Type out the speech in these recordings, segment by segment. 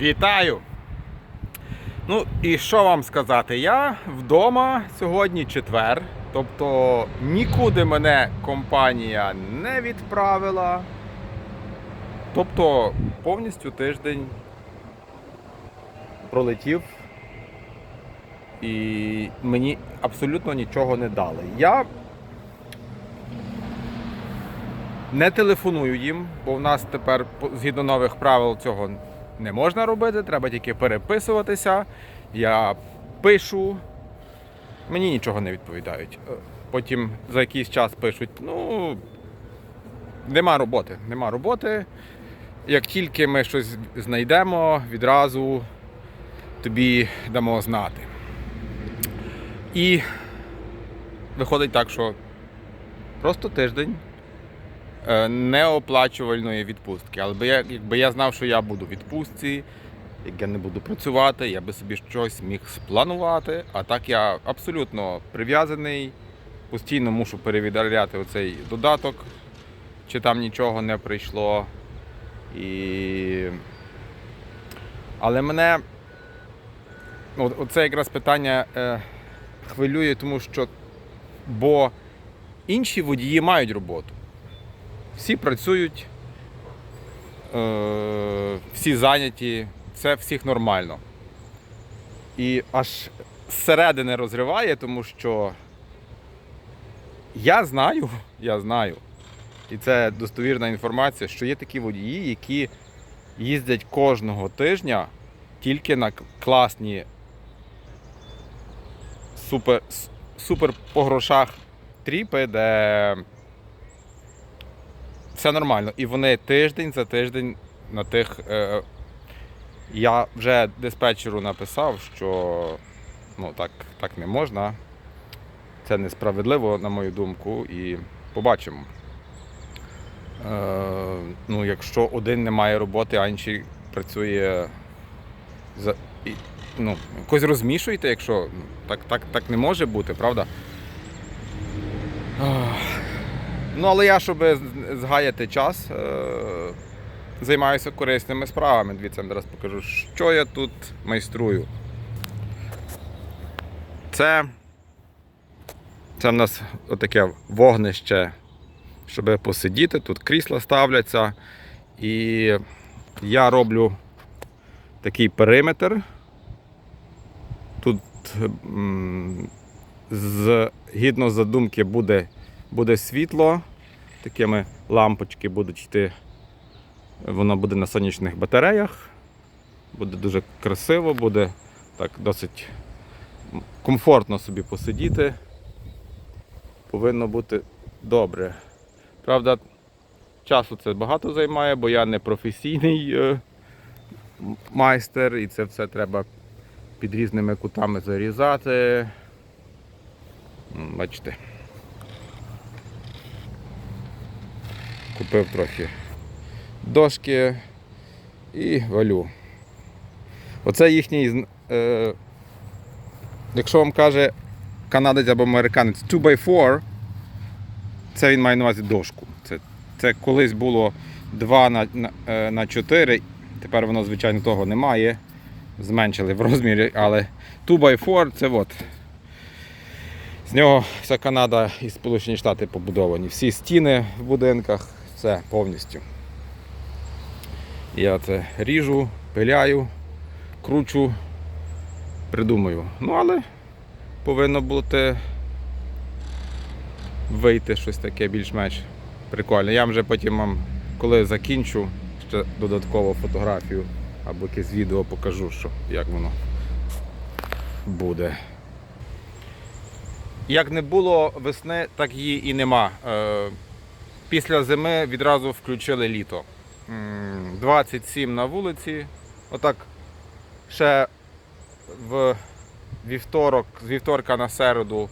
Вітаю! Ну і що вам сказати? Я вдома сьогодні четвер, тобто нікуди мене компанія не відправила. Тобто повністю тиждень пролетів і мені абсолютно нічого не дали. Я не телефоную їм, бо в нас тепер згідно нових правил цього не можна робити, треба тільки переписуватися. Я пишу, мені нічого не відповідають. Е, Потім за якийсь час пишуть, ну нема роботи, нема роботи. Як тільки ми щось знайдемо, відразу тобі дамо знати. І виходить так, що просто тиждень неоплачувальної відпустки. Але я, якби я знав, що я буду в відпустці, як я не буду працювати, я би собі щось міг спланувати. А так я абсолютно прив'язаний, постійно мушу перевіряти оцей додаток, чи там нічого не прийшло. І... Але мене оце якраз питання е, хвилює, тому що бо інші водії мають роботу. Всі працюють, е, всі зайняті, це всіх нормально. І аж зсередини розриває, тому що я знаю, я знаю, і це достовірна інформація, що є такі водії, які їздять кожного тижня тільки на класні супер, супер по грошах тріпи, де все нормально. І вони тиждень за тиждень на тих. Е, я вже диспетчеру написав, що ну, так, так не можна. Це несправедливо, на мою думку, і побачимо. Е, ну, якщо один не має роботи, а інший працює за. І, ну, якось розмішуйте, якщо ну, так, так, так не може бути, правда? Ну, але я, щоб згаяти час, е, займаюся корисними справами. Дивіться, я зараз покажу, що я тут майструю. Це, це в нас отаке вогнище, щоб посидіти. Тут крісла ставляться. І я роблю такий периметр. Тут згідно задумки буде буде світло, такими лампочки будуть йти. Воно буде на сонячних батареях. Буде дуже красиво, буде так досить комфортно собі посидіти. Повинно бути добре. Правда, часу це багато займає, бо я не професійний е, майстер, і це все треба під різними кутами зарізати. Бачите. Купив трохи дошки і валю. Оце їхній, е, якщо вам каже канадець або американець 2x4, це він має на увазі дошку. Це, це колись було 2 на, на, е, на 4, тепер воно, звичайно, того немає. Зменшили в розмірі, але 2x4 це от. З нього вся Канада і Сполучені Штати побудовані. Всі стіни в будинках, все повністю. Я це ріжу, пиляю, кручу, придумаю. Ну, але повинно бути вийти щось таке більш-менш прикольне. Я вже потім вам, коли закінчу, ще додатково фотографію або якесь відео покажу, що, як воно буде. Як не було весни, так її і нема. Після зими відразу включили літо. 27 на вулиці. Отак ще в вівторок, з вівторка на середу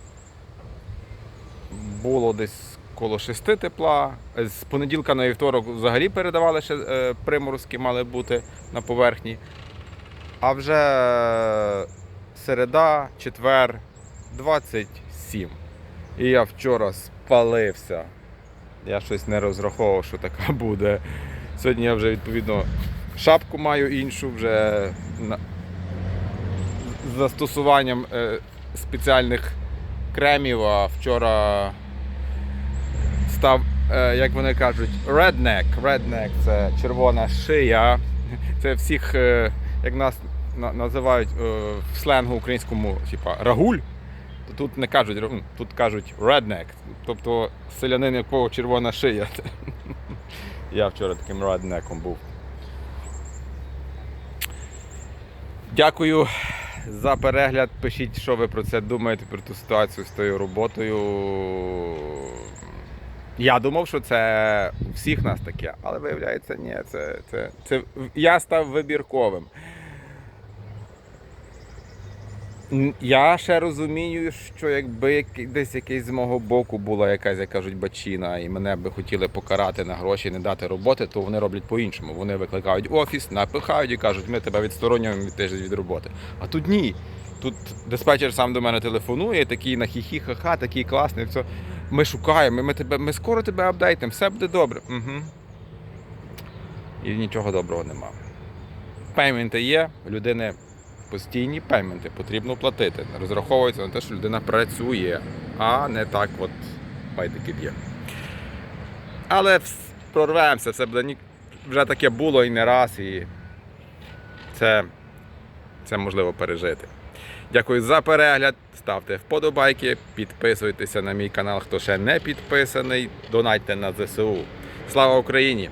було десь коло 6 тепла. З понеділка на вівторок взагалі передавали ще е, приморозки, мали бути на поверхні. А вже середа, четвер, 27. І я вчора спалився. Я щось не розраховував, що така буде. Сьогодні я вже відповідно Шапку маю іншу вже з застосуванням е, спеціальних кремів, а вчора став, е, як вони кажуть, redneck. Redneck це червона шия. Це всіх, е, як нас на- називають в сленгу українському, типа рагуль. Тут не кажуть, тут кажуть redneck. Тобто селянин, якого червона шия. Я вчора таким redneckом був. Дякую за перегляд. Пишіть, що ви про це думаєте, про ту ситуацію з тою роботою. Я думав, що це у всіх нас таке, але виявляється, ні, це, це, це я став вибірковим. Я ще розумію, що якби десь якийсь з мого боку була якась, як кажуть, бачина, і мене би хотіли покарати на гроші, не дати роботи, то вони роблять по-іншому. Вони викликають офіс, напихають і кажуть, ми тебе відсторонюємо від тиждень від роботи. А тут ні. Тут диспетчер сам до мене телефонує, такий на хі-хі, ха-ха, такий класний. Все. Ми шукаємо, ми, тебе, ми скоро тебе апдейтимо, все буде добре. Угу. І нічого доброго нема. Пейменти є, людини постійні пейменти, потрібно платити. Розраховується на те, що людина працює, а не так от байдики б'є. Але прорвемося, це буде вже таке було і не раз, і це, це можливо пережити. Дякую за перегляд. Ставте вподобайки, підписуйтеся на мій канал, хто ще не підписаний. Донайте на ЗСУ. Слава Україні!